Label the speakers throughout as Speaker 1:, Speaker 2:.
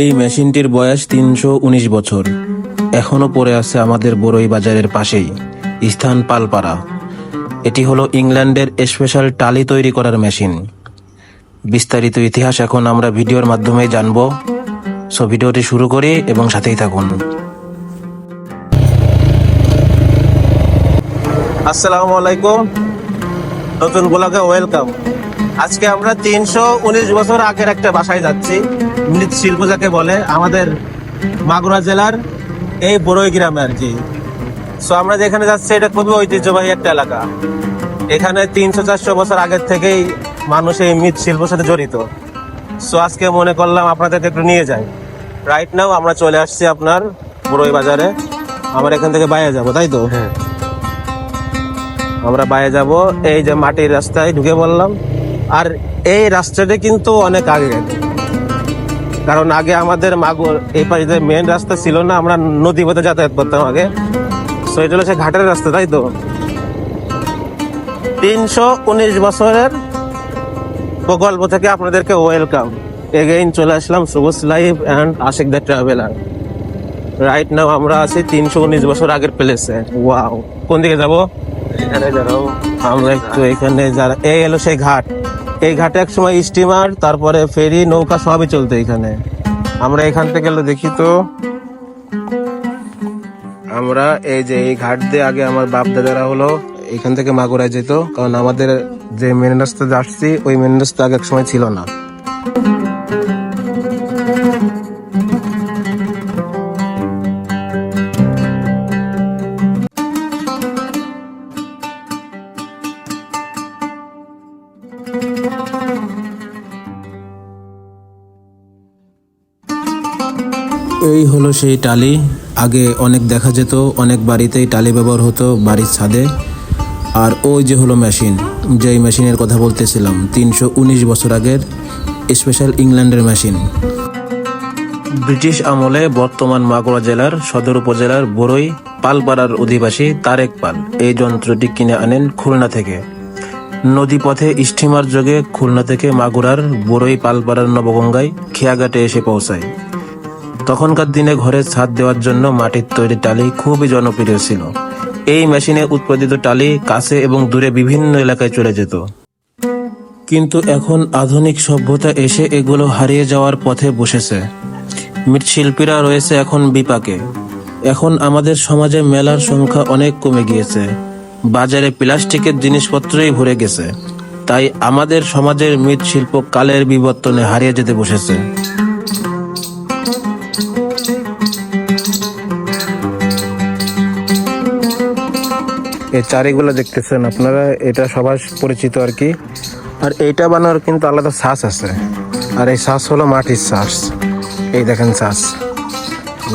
Speaker 1: এই মেশিনটির বয়স তিনশো উনিশ বছর। এখনও পড়ে আছে আমাদের বড়ই বাজারের পাশেই, স্থান পালপাড়া। এটি হলো ইংল্যান্ডের স্পেশাল টালি তৈরি করার মেশিন। বিস্তারিত ইতিহাস এখন আমরা ভিডিওর মাধ্যমে জানব। সো ভিডিওটি শুরু করি এবং সাথেই থাকুন। আসসালামু আলাইকুম। নতুন ব্লগে ওয়েলকাম। আজকে আমরা তিনশো উনিশ বছর আগের একটা বাসায় যাচ্ছি। মৃৎ শিল্প যাকে বলে আমাদের মাগুরা জেলার এই বড়ই গ্রামে আর কি। সো আমরা যেখানে যাচ্ছি এটা খুবই ঐতিহ্যবাহী একটা এলাকা। এখানে তিনশো চারশো বছর আগের থেকেই মানুষ এই মৃৎ শিল্পের সাথে জড়িত। সো আজকে মনে করলাম আপনাদেরকে একটু নিয়ে যাই। রাইট নাও আমরা চলে আসছি আপনার বড়ই বাজারে। আমরা এখান থেকে বাইরে যাব তাই তো? হ্যাঁ। আমরা বাইরে যাব এই যে মাটির রাস্তায় ঢুকে বললাম আর এই রাস্তাটা কিন্তু অনেক আগে। কারণ আগে আমাদের মাগুর এই পাশে মেন রাস্তা ছিল না আমরা নদী পথে যাতায়াত করতাম আগে। তো এটা হলো সে ঘাটের রাস্তা তাই তো? তিনশো উনিশ বছরের প্রকল্প থেকে আপনাদেরকে ওয়েলকাম এগেইন চলে আসলাম Sabuj life and Ashiq the traveller right now আমরা আছি তিনশো উনিশ বছর আগের প্লেসে ওয়াও কোন দিকে যাব? আমরা একটু এখানে যারা এই এলো সেই ঘাট। এই ঘাটে এক সময় স্টিমার তারপরে ফেরি নৌকা সবই চলতো এখানে। আমরা এখান থেকে দেখি তো, আমরা এই যে এই ঘাট দিয়ে আগে আমার বাপ দাদারা হলো, এখান থেকে মাগুরায় যেত। কারণ আমাদের যে মেন রাস্তা আসছি, ওই মেন রাস্তা আগে এক সময় ছিল না। এই হলো সেই টালি। আগে অনেক দেখা যেত, অনেক বাড়িতেই টালি ব্যবহার হতো বাড়ির ছাদে। আর ওই যে হলো মেশিন, যেই মেশিনের কথা বলতেছিলাম, তিনশো উনিশ বছর আগের স্পেশাল ইংল্যান্ডের মেশিন। ব্রিটিশ আমলে বর্তমান মাগুরা জেলার সদর উপজেলার বড়ই পালপাড়ার অধিবাসী তারেক পাল এই যন্ত্রটি কিনে আনেন খুলনা থেকে। নদীপথে স্টিমার যোগে খুলনা থেকে মাগুরার বড়ই পালপাড়ার নবগঙ্গায় খেয়াঘাটে এসে পৌঁছায়। তখনকার দিনে ঘরে ছাদ দেওয়ার জন্য মাটির তৈরি টালি খুবই জনপ্রিয় ছিল। এই মেশিনে উৎপাদিত টালি কাছে এবং দূরে বিভিন্ন এলাকায় চলে যেত। কিন্তু এখন আধুনিক সভ্যতা এসে এগুলো হারিয়ে যাওয়ার পথে বসেছে। মৃৎশিল্পীরা রয়েছে এখন বিপাকে। এখন আমাদের সমাজে মেলার সংখ্যা অনেক কমে গিয়েছে। বাজারে প্লাস্টিকের জিনিসপত্রই ভরে গেছে। তাই আমাদের সমাজের মৃৎশিল্প কালের বিবর্তনে হারিয়ে যেতে বসেছে। এই চারিগুলো দেখতেছেন আপনারা, এটা সবার পরিচিত আর কি। আর এইটা বানানোর কিন্তু আলাদা শ্বাস আছে। আর এই শ্বাস হলো মাটির শ্বাস এই দেখেন শ্বাস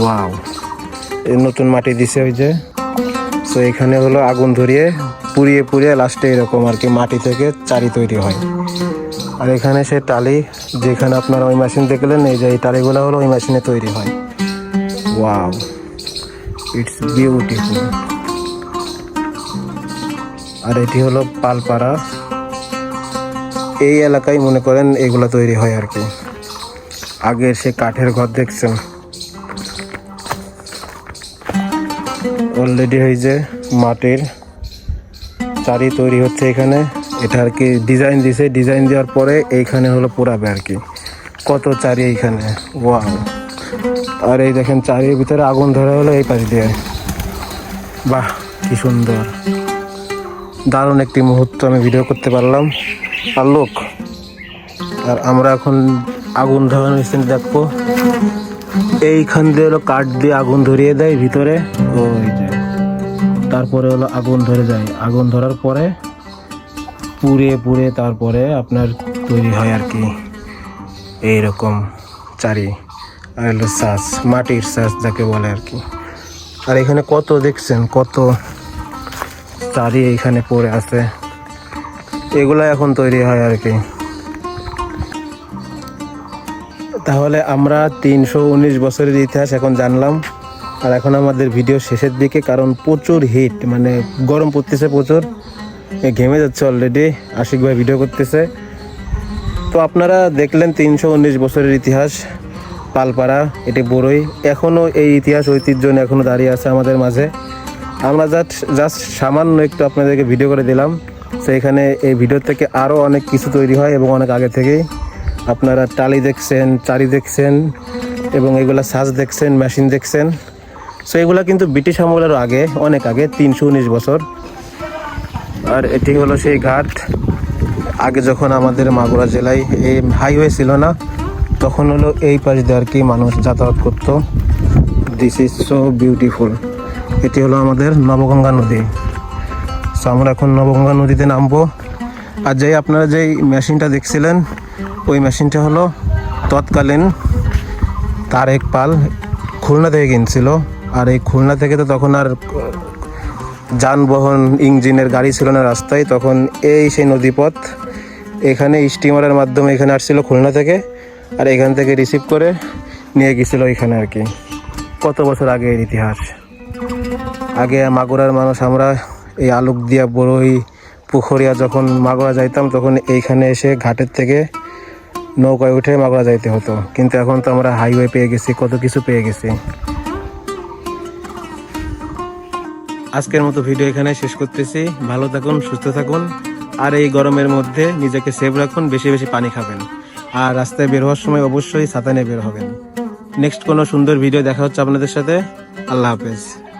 Speaker 1: ওয়াও। এই নতুন মাটি দিছে ওই যে। তো এখানে হলো আগুন ধরিয়ে পুড়িয়ে পুড়িয়ে লাস্টে এরকম আর কি মাটি থেকে চারি তৈরি হয়। আর এখানে সে টালি, যেখানে আপনারা ওই মেশিন দেখলেন, এই যে এই টালিগুলো হলো ওই মেশিনে তৈরি হয়। ওয়াও ইটস বিউটিফুল আর এটি হলো পালপাড়া। এই এলাকায় মনে করেন এগুলো তৈরি হয় আর কি। আগের সে কাঠের ঘর দেখছেন অলরেডি হয়েছে মাটির চারি তৈরি হচ্ছে এখানে। এটা আর কি ডিজাইন দিছে। ডিজাইন দেওয়ার পরে এইখানে হলো পোড়াবে আর কি। কত চারি এইখানে। ওয়াও আর এই দেখেন চারির ভিতরে আগুন ধরা হলো এই পাশ দিয়ে। বাহ, কি সুন্দর। দারুণ একটি মুহূর্ত আমি ভিডিও করতে পারলাম। আর লোক, আর আমরা এখন আগুন ধরানো মেশিন দেখব। এইখান দিয়ে হলো কাঠ দিয়ে আগুন ধরিয়ে দেয় ভিতরে। ওই তারপরে হলো আগুন ধরে যায়। আগুন ধরার পরে পুড়ে পুড়ে তারপরে আপনার তৈরি হয় আর কি। এইরকম চারি আর হলো শ্বাস মাটির শ্বাস যাকে বলে আর কি। আর এখানে কত দেখছেন? কত চারি এইখানে পড়ে আছে। এগুলো এখন তৈরি হয় আর কি। তাহলে আমরা তিনশো উনিশ বছরের ইতিহাস এখন জানলাম। আর এখন আমাদের ভিডিও শেষের দিকে, কারণ প্রচুর হিট মানে গরম পড়তেছে প্রচুর। ঘেমে যাচ্ছে অলরেডি আশিক ভাই ভিডিও করতেছে। তো আপনারা দেখলেন তিনশো উনিশ বছরের ইতিহাস, পালপাড়া, এটি বড়ই এখনও এই ইতিহাস ঐতিহ্য এখনও দাঁড়িয়ে আছে আমাদের মাঝে। আমরা জাস্ট জাস্ট সামান্য একটু আপনাদেরকে ভিডিও করে দিলাম। সেইখানে এই ভিডিও থেকে আরও অনেক কিছু তৈরি হয় এবং অনেক আগে থেকেই। আপনারা টালি দেখছেন, চারি দেখছেন, এবং এগুলা সাজ দেখছেন মেশিন দেখছেন। সো এগুলা কিন্তু ব্রিটিশ আমলেরও আগে, অনেক আগে, তিনশো উনিশ বছর। আর এটি হলো সেই ঘাট। আগে যখন আমাদের মাগুরা জেলায় এই হাইওয়ে ছিল না, তখন হলো এই পাশ দিয়ে আর কি মানুষ যাতায়াত করতো। দিস ইজ সো বিউটিফুল এটি হলো আমাদের নবগঙ্গা নদী। সো আমরা এখন নবগঙ্গা নদীতে নামবো। আর যেই আপনারা যেই মেশিনটা দেখছিলেন, ওই মেশিনটা হলো তৎকালীন তারেক পাল খুলনা থেকে কিনছিল। আর এই খুলনা থেকে তো তখন আর যানবাহন, ইঞ্জিনের গাড়ি ছিল না রাস্তায়। তখন এই সেই নদীপথ, এখানে স্টিমারের মাধ্যমে এখানে আসছিল খুলনা থেকে। আর এখান থেকে রিসিভ করে নিয়ে গেছিল এখানে আর কি। কত বছর আগে এর ইতিহাস? আগে মাগুরার মানুষ, আমরা এই আলুক দিয়া বড়ই পুখরিয়া যখন মাগুরা যাইতাম, তখন এইখানে এসে ঘাটের থেকে নৌকায় উঠে মাগুরা যাইতে হতো। কিন্তু এখন তো আমরা হাইওয়ে পেয়ে গেছি, কত কিছু পেয়ে গেছি। আজকের মতো ভিডিও এখানে শেষ করতেছি। ভালো থাকুন, সুস্থ থাকুন। আর এই গরমের মধ্যে নিজেকে সেভ রাখুন, বেশি বেশি পানি খাবেন। আর রাস্তায় বের হওয়ার সময় অবশ্যই ছাতা নিয়ে বের হবেন। নেক্সট কোনো সুন্দর ভিডিও দেখা হচ্ছে আপনাদের সাথে। আল্লাহ হাফেজ।